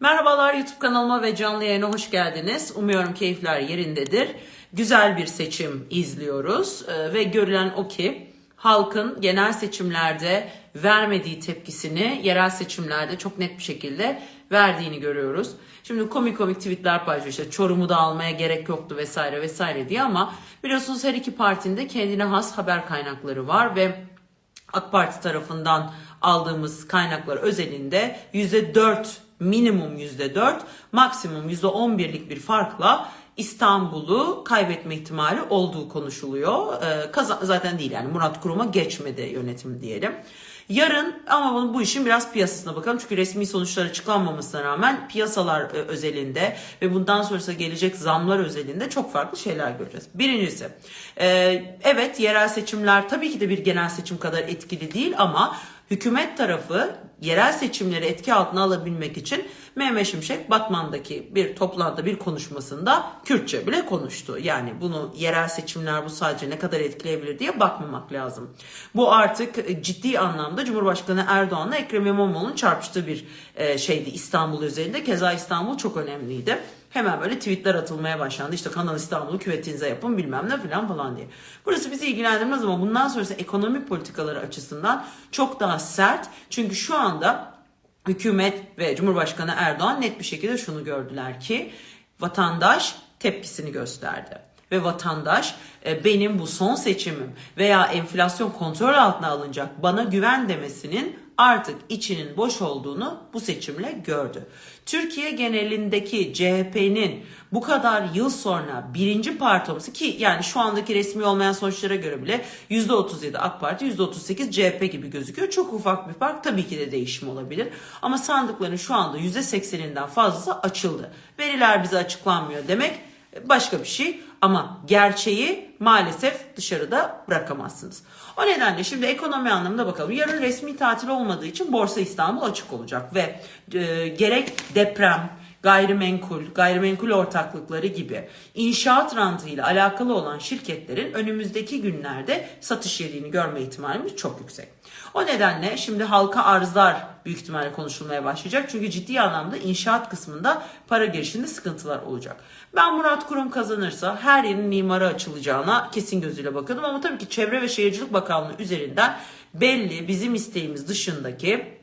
Merhabalar YouTube kanalıma ve canlı yayına hoş geldiniz. Umuyorum keyifler yerindedir. Güzel bir seçim izliyoruz Ee, ve görülen o ki halkın genel seçimlerde vermediği tepkisini yerel seçimlerde çok net bir şekilde verdiğini görüyoruz. Şimdi komik komik tweetler paylaşıyor işte Çorum'u da almaya gerek yoktu vesaire vesaire diye ama biliyorsunuz her iki partinin de kendine has haber kaynakları var ve AK Parti tarafından aldığımız kaynaklar özelinde %4 minimum %4 maksimum %11'lik bir farkla İstanbul'u kaybetme ihtimali olduğu konuşuluyor. Ee, kaza- zaten değil yani Murat Kurum'a geçmedi yönetim diyelim. Yarın ama bunu, bu işin biraz piyasasına bakalım. Çünkü resmi sonuçlar açıklanmamasına rağmen piyasalar e, özelinde ve bundan sonrası gelecek zamlar özelinde çok farklı şeyler göreceğiz. Birincisi, e, evet yerel seçimler tabii ki de bir genel seçim kadar etkili değil ama hükümet tarafı yerel seçimleri etki altına alabilmek için Mehmet Şimşek Batman'daki bir toplantıda bir konuşmasında Kürtçe bile konuştu. Yani bunu yerel seçimler bu sadece ne kadar etkileyebilir diye bakmamak lazım. Bu artık ciddi anlamda Cumhurbaşkanı Erdoğan'la Ekrem İmamoğlu'nun çarpıştığı bir e, şeydi İstanbul üzerinde. Keza İstanbul çok önemliydi. Hemen böyle tweetler atılmaya başlandı. İşte Kanal İstanbul'u küvetinize yapın bilmem ne falan falan diye. Burası bizi ilgilendirmez ama bundan sonrası ekonomi politikaları açısından çok daha sert. Çünkü şu anda hükümet ve Cumhurbaşkanı Erdoğan net bir şekilde şunu gördüler ki vatandaş tepkisini gösterdi. Ve vatandaş e, benim bu son seçimim veya enflasyon kontrol altına alınacak bana güven demesinin artık içinin boş olduğunu bu seçimle gördü. Türkiye genelindeki CHP'nin bu kadar yıl sonra birinci parti olması ki yani şu andaki resmi olmayan sonuçlara göre bile %37 AK Parti %38 CHP gibi gözüküyor. Çok ufak bir fark tabii ki de değişim olabilir. Ama sandıkların şu anda %80'inden fazlası açıldı. Veriler bize açıklanmıyor demek başka bir şey ama gerçeği maalesef dışarıda bırakamazsınız. O nedenle şimdi ekonomi anlamında bakalım. Yarın resmi tatil olmadığı için Borsa İstanbul açık olacak ve e, gerek deprem, gayrimenkul, gayrimenkul ortaklıkları gibi inşaat rantıyla alakalı olan şirketlerin önümüzdeki günlerde satış yediğini görme ihtimalimiz çok yüksek. O nedenle şimdi halka arzlar büyük ihtimalle konuşulmaya başlayacak. Çünkü ciddi anlamda inşaat kısmında para girişinde sıkıntılar olacak. Ben Murat Kurum kazanırsa her yerin mimarı açılacağına kesin gözüyle bakıyordum. Ama tabii ki Çevre ve Şehircilik Bakanlığı üzerinden belli bizim isteğimiz dışındaki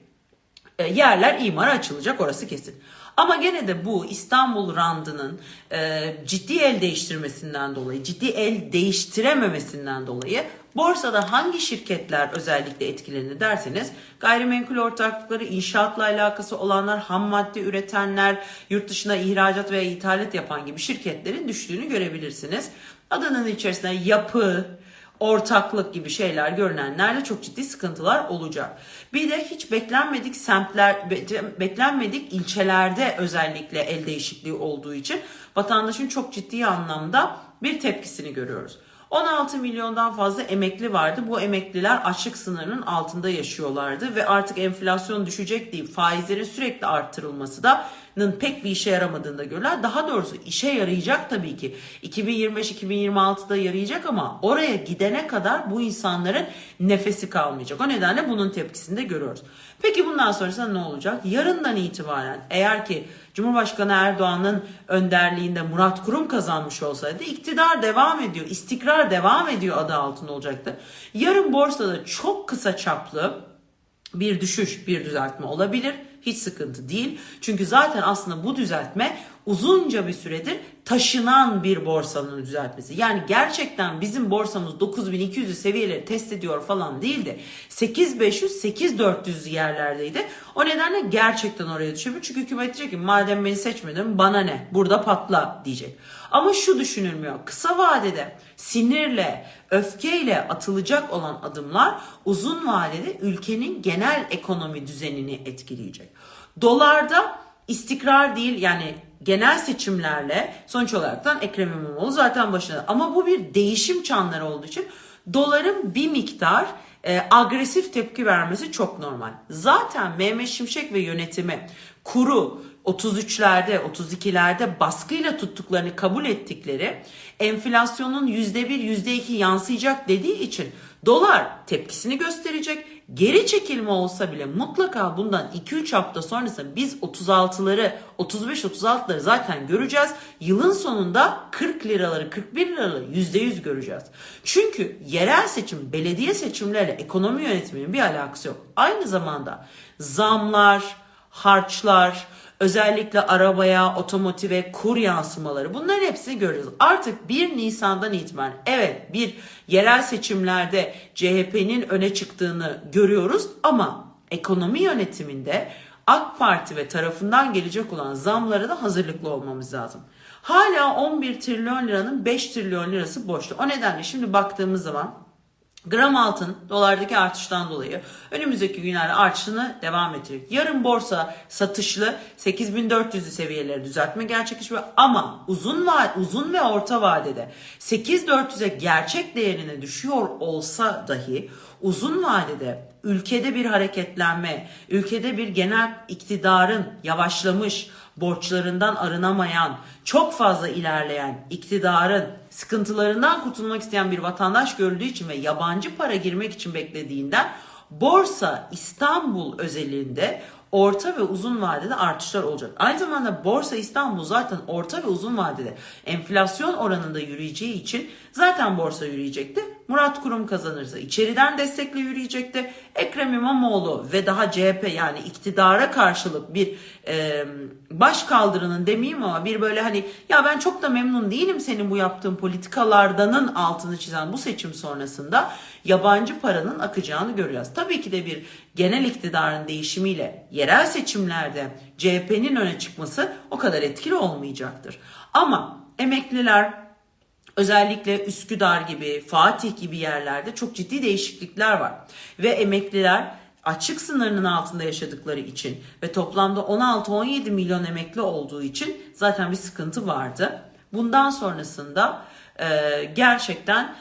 e, yerler imara açılacak orası kesin. Ama gene de bu İstanbul randının e, ciddi el değiştirmesinden dolayı, ciddi el değiştirememesinden dolayı borsada hangi şirketler özellikle etkilenir derseniz gayrimenkul ortaklıkları, inşaatla alakası olanlar, ham madde üretenler, yurt dışına ihracat veya ithalat yapan gibi şirketlerin düştüğünü görebilirsiniz. Adının içerisinde yapı, ortaklık gibi şeyler görünenlerle çok ciddi sıkıntılar olacak. Bir de hiç beklenmedik semtler, be- beklenmedik ilçelerde özellikle el değişikliği olduğu için vatandaşın çok ciddi anlamda bir tepkisini görüyoruz. 16 milyondan fazla emekli vardı. Bu emekliler açlık sınırının altında yaşıyorlardı ve artık enflasyon düşecek deyip faizlerin sürekli arttırılması da pek bir işe yaramadığını da görürler. Daha doğrusu işe yarayacak tabii ki. 2025-2026'da yarayacak ama oraya gidene kadar bu insanların nefesi kalmayacak. O nedenle bunun tepkisini de görüyoruz. Peki bundan sonrasında ne olacak? Yarından itibaren eğer ki Cumhurbaşkanı Erdoğan'ın önderliğinde Murat Kurum kazanmış olsaydı iktidar devam ediyor, istikrar devam ediyor adı altında olacaktı. Yarın borsada çok kısa çaplı bir düşüş, bir düzeltme olabilir. Hiç sıkıntı değil. Çünkü zaten aslında bu düzeltme uzunca bir süredir taşınan bir borsanın düzeltmesi. Yani gerçekten bizim borsamız 9200'ü seviyeleri test ediyor falan değildi. 8500-8400 yerlerdeydi. O nedenle gerçekten oraya düşebilir. Çünkü hükümet diyecek ki madem beni seçmedin bana ne burada patla diyecek. Ama şu düşünülmüyor. Kısa vadede sinirle, öfkeyle atılacak olan adımlar uzun vadede ülkenin genel ekonomi düzenini etkileyecek. Dolarda istikrar değil yani genel seçimlerle sonuç olaraktan Ekrem İmamoğlu zaten başında. Ama bu bir değişim çanları olduğu için doların bir miktar e, agresif tepki vermesi çok normal. Zaten Mehmet Şimşek ve yönetimi kuru 33'lerde 32'lerde baskıyla tuttuklarını kabul ettikleri enflasyonun %1 %2 yansıyacak dediği için dolar tepkisini gösterecek geri çekilme olsa bile mutlaka bundan 2-3 hafta sonrasında biz 36'ları 35-36'ları zaten göreceğiz. Yılın sonunda 40 liraları 41 liraları %100 göreceğiz. Çünkü yerel seçim belediye seçimleriyle ekonomi yönetiminin bir alakası yok. Aynı zamanda zamlar, harçlar, özellikle arabaya, otomotive kur yansımaları bunların hepsini göreceğiz. Artık 1 Nisan'dan itibaren evet bir yerel seçimlerde CHP'nin öne çıktığını görüyoruz ama ekonomi yönetiminde AK Parti ve tarafından gelecek olan zamlara da hazırlıklı olmamız lazım. Hala 11 trilyon liranın 5 trilyon lirası boşta. O nedenle şimdi baktığımız zaman Gram altın dolardaki artıştan dolayı önümüzdeki günlerde artışını devam edecek. Yarın borsa satışlı 8400'lü seviyeleri düzeltme gerçekleşiyor ama uzun va uzun ve orta vadede 8400'e gerçek değerine düşüyor olsa dahi uzun vadede ülkede bir hareketlenme, ülkede bir genel iktidarın yavaşlamış, borçlarından arınamayan, çok fazla ilerleyen iktidarın sıkıntılarından kurtulmak isteyen bir vatandaş görüldüğü için ve yabancı para girmek için beklediğinden Borsa İstanbul özelinde orta ve uzun vadede artışlar olacak. Aynı zamanda Borsa İstanbul zaten orta ve uzun vadede enflasyon oranında yürüyeceği için zaten borsa yürüyecekti. Murat Kurum kazanırsa içeriden destekle yürüyecekti. Ekrem İmamoğlu ve daha CHP yani iktidara karşılık bir e, baş kaldırının demeyeyim ama bir böyle hani ya ben çok da memnun değilim senin bu yaptığın politikalardanın altını çizen bu seçim sonrasında yabancı paranın akacağını göreceğiz. Tabii ki de bir genel iktidarın değişimiyle yerel seçimlerde CHP'nin öne çıkması o kadar etkili olmayacaktır. Ama emekliler Özellikle Üsküdar gibi, Fatih gibi yerlerde çok ciddi değişiklikler var. Ve emekliler açık sınırının altında yaşadıkları için ve toplamda 16-17 milyon emekli olduğu için zaten bir sıkıntı vardı. Bundan sonrasında e, gerçekten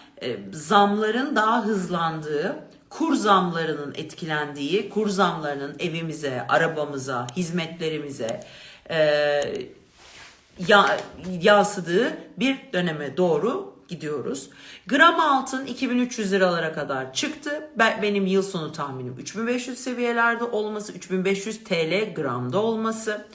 zamların daha hızlandığı, kur zamlarının etkilendiği, kur zamlarının evimize, arabamıza, hizmetlerimize e, ya, yansıdığı bir döneme doğru gidiyoruz. Gram altın 2300 liralara kadar çıktı. Ben, benim yıl sonu tahminim 3500 seviyelerde olması, 3500 TL gramda olması.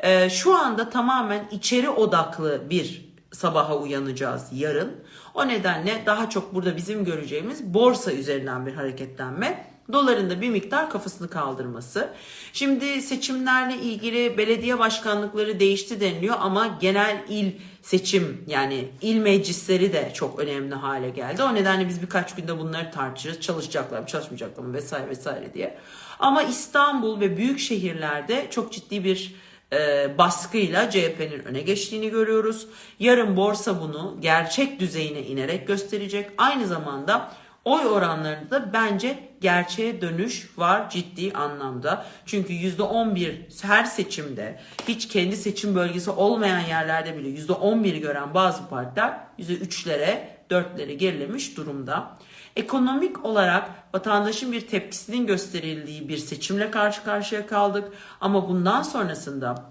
Ee, şu anda tamamen içeri odaklı bir sabaha uyanacağız yarın. O nedenle daha çok burada bizim göreceğimiz borsa üzerinden bir hareketlenme doların da bir miktar kafasını kaldırması. Şimdi seçimlerle ilgili belediye başkanlıkları değişti deniliyor ama genel il seçim yani il meclisleri de çok önemli hale geldi. O nedenle biz birkaç günde bunları tartışırız. Çalışacaklar mı çalışmayacaklar mı vesaire vesaire diye. Ama İstanbul ve büyük şehirlerde çok ciddi bir e, baskıyla CHP'nin öne geçtiğini görüyoruz. Yarın borsa bunu gerçek düzeyine inerek gösterecek. Aynı zamanda oy oranlarında da bence gerçeğe dönüş var ciddi anlamda. Çünkü %11 her seçimde hiç kendi seçim bölgesi olmayan yerlerde bile %11 gören bazı partiler %3'lere 4'lere gerilemiş durumda. Ekonomik olarak vatandaşın bir tepkisinin gösterildiği bir seçimle karşı karşıya kaldık. Ama bundan sonrasında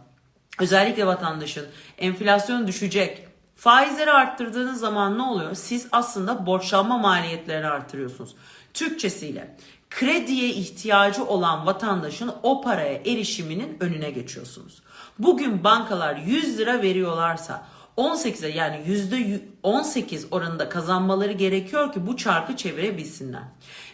özellikle vatandaşın enflasyon düşecek, Faizleri arttırdığınız zaman ne oluyor? Siz aslında borçlanma maliyetlerini arttırıyorsunuz. Türkçesiyle krediye ihtiyacı olan vatandaşın o paraya erişiminin önüne geçiyorsunuz. Bugün bankalar 100 lira veriyorlarsa 18'e yani %18 oranında kazanmaları gerekiyor ki bu çarkı çevirebilsinler.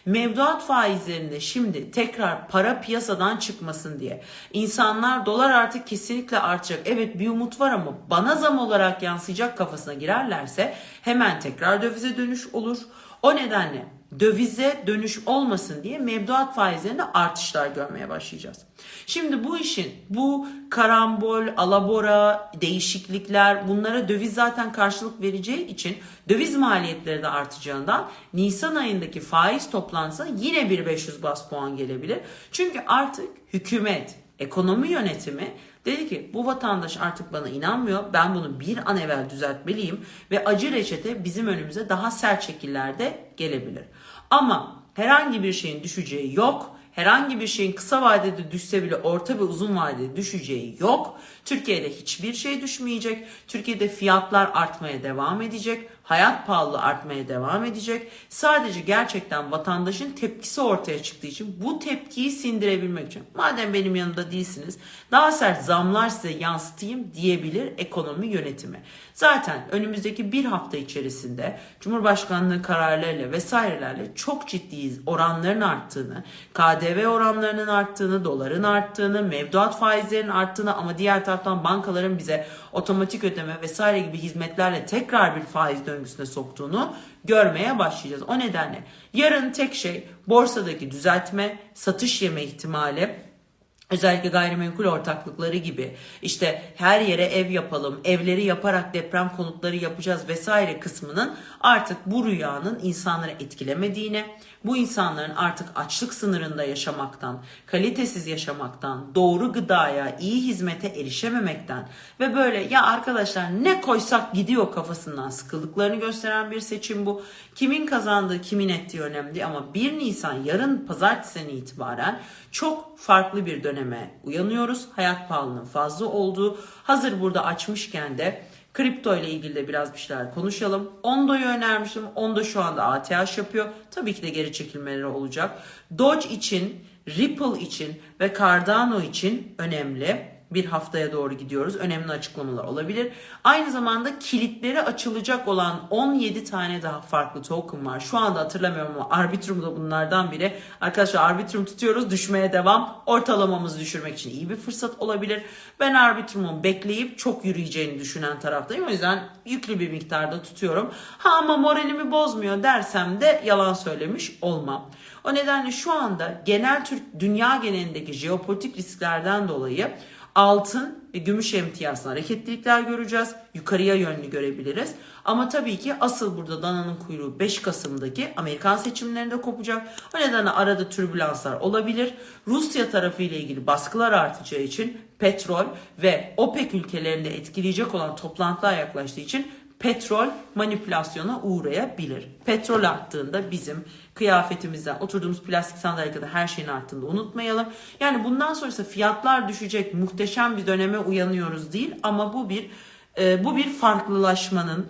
Mevduat faizlerinde şimdi tekrar para piyasadan çıkmasın diye insanlar dolar artık kesinlikle artacak. Evet bir umut var ama bana zam olarak yansıyacak kafasına girerlerse hemen tekrar dövize dönüş olur. O nedenle dövize dönüş olmasın diye mevduat faizlerinde artışlar görmeye başlayacağız. Şimdi bu işin bu karambol, alabora, değişiklikler bunlara döviz zaten karşılık vereceği için döviz maliyetleri de artacağından Nisan ayındaki faiz toplansa yine bir 500 bas puan gelebilir. Çünkü artık hükümet, ekonomi yönetimi Dedi ki bu vatandaş artık bana inanmıyor. Ben bunu bir an evvel düzeltmeliyim ve acı reçete bizim önümüze daha sert şekillerde gelebilir. Ama herhangi bir şeyin düşeceği yok. Herhangi bir şeyin kısa vadede düşse bile orta ve uzun vadede düşeceği yok. Türkiye'de hiçbir şey düşmeyecek. Türkiye'de fiyatlar artmaya devam edecek. Hayat pahalı artmaya devam edecek. Sadece gerçekten vatandaşın tepkisi ortaya çıktığı için bu tepkiyi sindirebilmek için madem benim yanımda değilsiniz daha sert zamlar size yansıtayım diyebilir ekonomi yönetimi. Zaten önümüzdeki bir hafta içerisinde Cumhurbaşkanlığı kararlarıyla vesairelerle çok ciddi oranların arttığını, KDV oranlarının arttığını, doların arttığını, mevduat faizlerinin arttığını ama diğer taraftan bankaların bize otomatik ödeme vesaire gibi hizmetlerle tekrar bir faiz döngüsüne soktuğunu görmeye başlayacağız. O nedenle yarın tek şey borsadaki düzeltme, satış yeme ihtimali Özellikle gayrimenkul ortaklıkları gibi işte her yere ev yapalım, evleri yaparak deprem konutları yapacağız vesaire kısmının artık bu rüyanın insanları etkilemediğine, bu insanların artık açlık sınırında yaşamaktan, kalitesiz yaşamaktan, doğru gıdaya, iyi hizmete erişememekten ve böyle ya arkadaşlar ne koysak gidiyor kafasından sıkıldıklarını gösteren bir seçim bu. Kimin kazandığı, kimin ettiği önemli ama 1 Nisan yarın pazartesiden itibaren çok farklı bir döneme uyanıyoruz. Hayat pahalılığının fazla olduğu, hazır burada açmışken de Kripto ile ilgili de biraz bir şeyler konuşalım. Ondo'yu önermiştim. Ondo şu anda ATH yapıyor. Tabii ki de geri çekilmeleri olacak. Doge için, Ripple için ve Cardano için önemli bir haftaya doğru gidiyoruz. Önemli açıklamalar olabilir. Aynı zamanda kilitleri açılacak olan 17 tane daha farklı token var. Şu anda hatırlamıyorum ama Arbitrum da bunlardan biri. Arkadaşlar Arbitrum tutuyoruz. Düşmeye devam. Ortalamamızı düşürmek için iyi bir fırsat olabilir. Ben Arbitrum'un bekleyip çok yürüyeceğini düşünen taraftayım. O yüzden yüklü bir miktarda tutuyorum. Ha ama moralimi bozmuyor dersem de yalan söylemiş olmam. O nedenle şu anda genel Türk dünya genelindeki jeopolitik risklerden dolayı altın ve gümüş emtiyasında hareketlilikler göreceğiz. Yukarıya yönlü görebiliriz. Ama tabii ki asıl burada dananın kuyruğu 5 Kasım'daki Amerikan seçimlerinde kopacak. O nedenle arada türbülanslar olabilir. Rusya tarafı ile ilgili baskılar artacağı için petrol ve OPEC ülkelerinde etkileyecek olan toplantılar yaklaştığı için petrol manipülasyona uğrayabilir. Petrol arttığında bizim kıyafetimizden, oturduğumuz plastik sandalye kadar her şeyin arttığını unutmayalım. Yani bundan sonrası fiyatlar düşecek, muhteşem bir döneme uyanıyoruz değil ama bu bir e, bu bir farklılaşmanın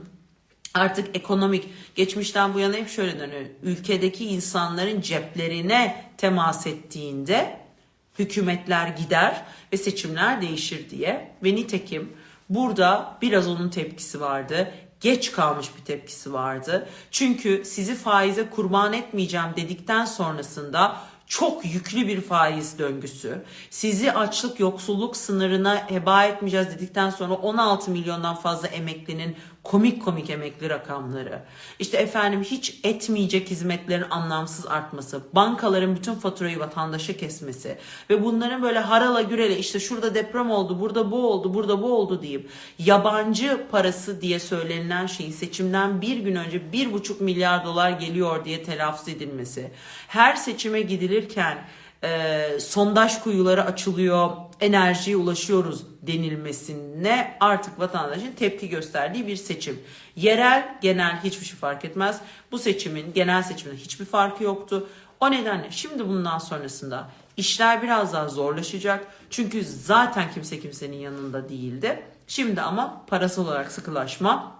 artık ekonomik geçmişten bu yana hep şöyle dönüyor. Ülkedeki insanların ceplerine temas ettiğinde hükümetler gider ve seçimler değişir diye ve nitekim Burada biraz onun tepkisi vardı. Geç kalmış bir tepkisi vardı. Çünkü sizi faize kurban etmeyeceğim dedikten sonrasında çok yüklü bir faiz döngüsü. Sizi açlık yoksulluk sınırına heba etmeyeceğiz dedikten sonra 16 milyondan fazla emeklinin komik komik emekli rakamları. İşte efendim hiç etmeyecek hizmetlerin anlamsız artması, bankaların bütün faturayı vatandaşa kesmesi ve bunların böyle harala gürele işte şurada deprem oldu, burada bu oldu, burada bu oldu deyip yabancı parası diye söylenilen şeyin seçimden bir gün önce bir buçuk milyar dolar geliyor diye telaffuz edilmesi. Her seçime gidilirken e, sondaj kuyuları açılıyor, enerjiye ulaşıyoruz denilmesine artık vatandaşın tepki gösterdiği bir seçim. Yerel, genel hiçbir şey fark etmez. Bu seçimin genel seçimde hiçbir farkı yoktu. O nedenle şimdi bundan sonrasında işler biraz daha zorlaşacak. Çünkü zaten kimse kimsenin yanında değildi. Şimdi ama parasal olarak sıkılaşma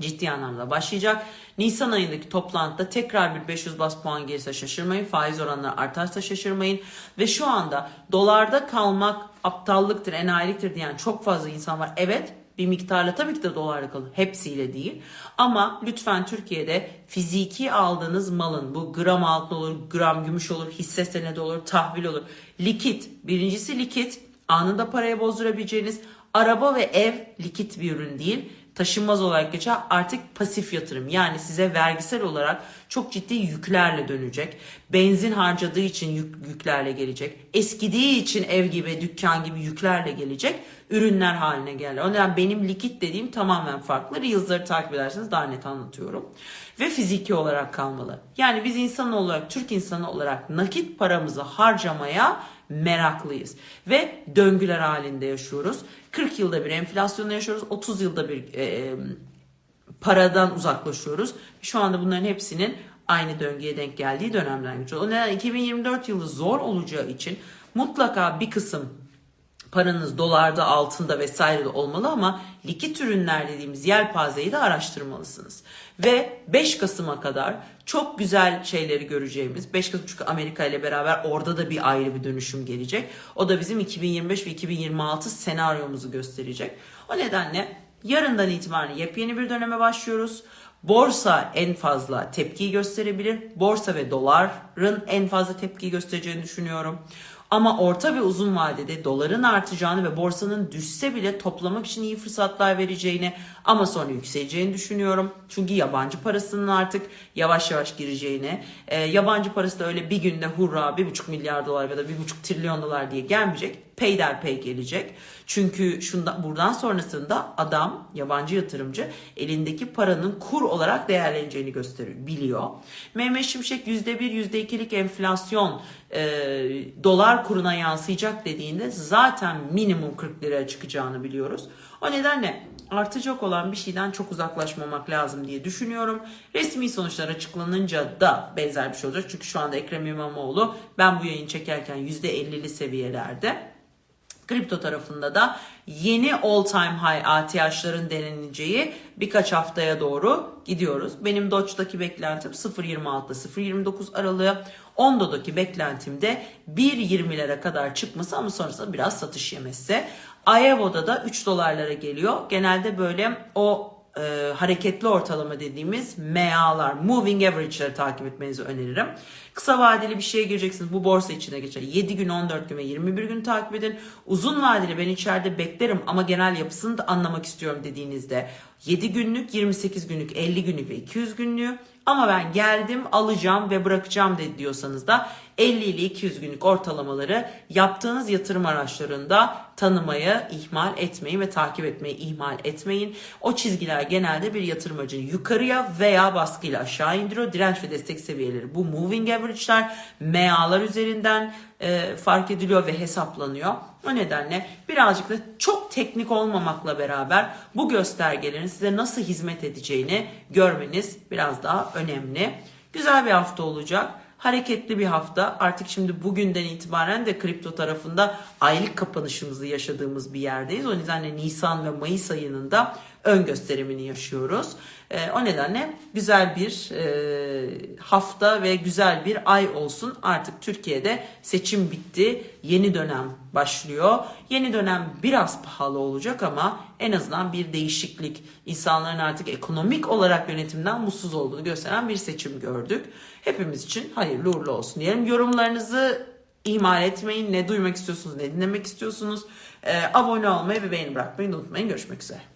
ciddi anlamda başlayacak. Nisan ayındaki toplantıda tekrar bir 500 bas puan gelirse şaşırmayın. Faiz oranları artarsa şaşırmayın. Ve şu anda dolarda kalmak aptallıktır, enayiliktir diyen çok fazla insan var. Evet bir miktarla tabii ki de dolarla kalın. Hepsiyle değil. Ama lütfen Türkiye'de fiziki aldığınız malın bu gram altın olur, gram gümüş olur, hisse senedi olur, tahvil olur. Likit. Birincisi likit. Anında paraya bozdurabileceğiniz araba ve ev likit bir ürün değil taşınmaz olarak geçer artık pasif yatırım. Yani size vergisel olarak çok ciddi yüklerle dönecek. Benzin harcadığı için yük, yüklerle gelecek. Eskidiği için ev gibi, dükkan gibi yüklerle gelecek ürünler haline geldi. O benim likit dediğim tamamen farklı. Reels'ları takip ederseniz daha net anlatıyorum. Ve fiziki olarak kalmalı. Yani biz insan olarak, Türk insanı olarak nakit paramızı harcamaya meraklıyız. Ve döngüler halinde yaşıyoruz. 40 yılda bir enflasyonla yaşıyoruz. 30 yılda bir e, e, paradan uzaklaşıyoruz. Şu anda bunların hepsinin aynı döngüye denk geldiği dönemden geçiyor. O nedenle 2024 yılı zor olacağı için mutlaka bir kısım paranız dolarda, altında vesaire de olmalı ama likit ürünler dediğimiz yelpazeyi de araştırmalısınız. Ve 5 Kasım'a kadar çok güzel şeyleri göreceğimiz, 5 Kasım çünkü Amerika ile beraber orada da bir ayrı bir dönüşüm gelecek. O da bizim 2025 ve 2026 senaryomuzu gösterecek. O nedenle yarından itibaren yepyeni bir döneme başlıyoruz. Borsa en fazla tepkiyi gösterebilir. Borsa ve doların en fazla tepkiyi göstereceğini düşünüyorum. Ama orta ve uzun vadede doların artacağını ve borsanın düşse bile toplamak için iyi fırsatlar vereceğini ama sonra yükseleceğini düşünüyorum. Çünkü yabancı parasının artık yavaş yavaş gireceğini, e, yabancı parası da öyle bir günde hurra 1,5 milyar dolar ya da 1,5 trilyon dolar diye gelmeyecek. Peyderpey gelecek. Çünkü şundan, buradan sonrasında adam, yabancı yatırımcı elindeki paranın kur olarak değerleneceğini gösteriyor, biliyor. Mehmet Şimşek %1, %2'lik enflasyon e, dolar kuruna yansıyacak dediğinde zaten minimum 40 liraya çıkacağını biliyoruz. O nedenle artacak olan bir şeyden çok uzaklaşmamak lazım diye düşünüyorum. Resmi sonuçlar açıklanınca da benzer bir şey olacak. Çünkü şu anda Ekrem İmamoğlu ben bu yayını çekerken %50'li seviyelerde. Kripto tarafında da yeni all time high ATH'ların deneneceği birkaç haftaya doğru gidiyoruz. Benim Doge'daki beklentim 0.26 ile 0.29 aralığı. Ondo'daki beklentim de 1.20'lere kadar çıkması ama sonrasında biraz satış yemesi. Aevo'da da 3 dolarlara geliyor. Genelde böyle o e, hareketli ortalama dediğimiz MA'lar, moving average'ları takip etmenizi öneririm. Kısa vadeli bir şeye gireceksiniz. Bu borsa içine geçer. 7 gün, 14 gün ve 21 gün takip edin. Uzun vadeli ben içeride beklerim ama genel yapısını da anlamak istiyorum dediğinizde 7 günlük, 28 günlük, 50 günlük ve 200 günlüğü ama ben geldim alacağım ve bırakacağım de diyorsanız da 50 ile 200 günlük ortalamaları yaptığınız yatırım araçlarında tanımayı ihmal etmeyin ve takip etmeyi ihmal etmeyin. O çizgiler genelde bir yatırım aracını yukarıya veya baskıyla aşağı indiriyor. Direnç ve destek seviyeleri bu moving average'ler MA'lar üzerinden e, fark ediliyor ve hesaplanıyor. O nedenle birazcık da çok teknik olmamakla beraber bu göstergelerin size nasıl hizmet edeceğini görmeniz biraz daha önemli. Güzel bir hafta olacak. Hareketli bir hafta. Artık şimdi bugünden itibaren de kripto tarafında aylık kapanışımızı yaşadığımız bir yerdeyiz. O nedenle Nisan ve Mayıs ayının da ön gösterimini yaşıyoruz. E, o nedenle güzel bir e, hafta ve güzel bir ay olsun. Artık Türkiye'de seçim bitti. Yeni dönem başlıyor. Yeni dönem biraz pahalı olacak ama en azından bir değişiklik. İnsanların artık ekonomik olarak yönetimden mutsuz olduğunu gösteren bir seçim gördük. Hepimiz için hayırlı uğurlu olsun diyelim. Yorumlarınızı ihmal etmeyin. Ne duymak istiyorsunuz, ne dinlemek istiyorsunuz. E, abone olmayı ve beğeni bırakmayı unutmayın. Görüşmek üzere.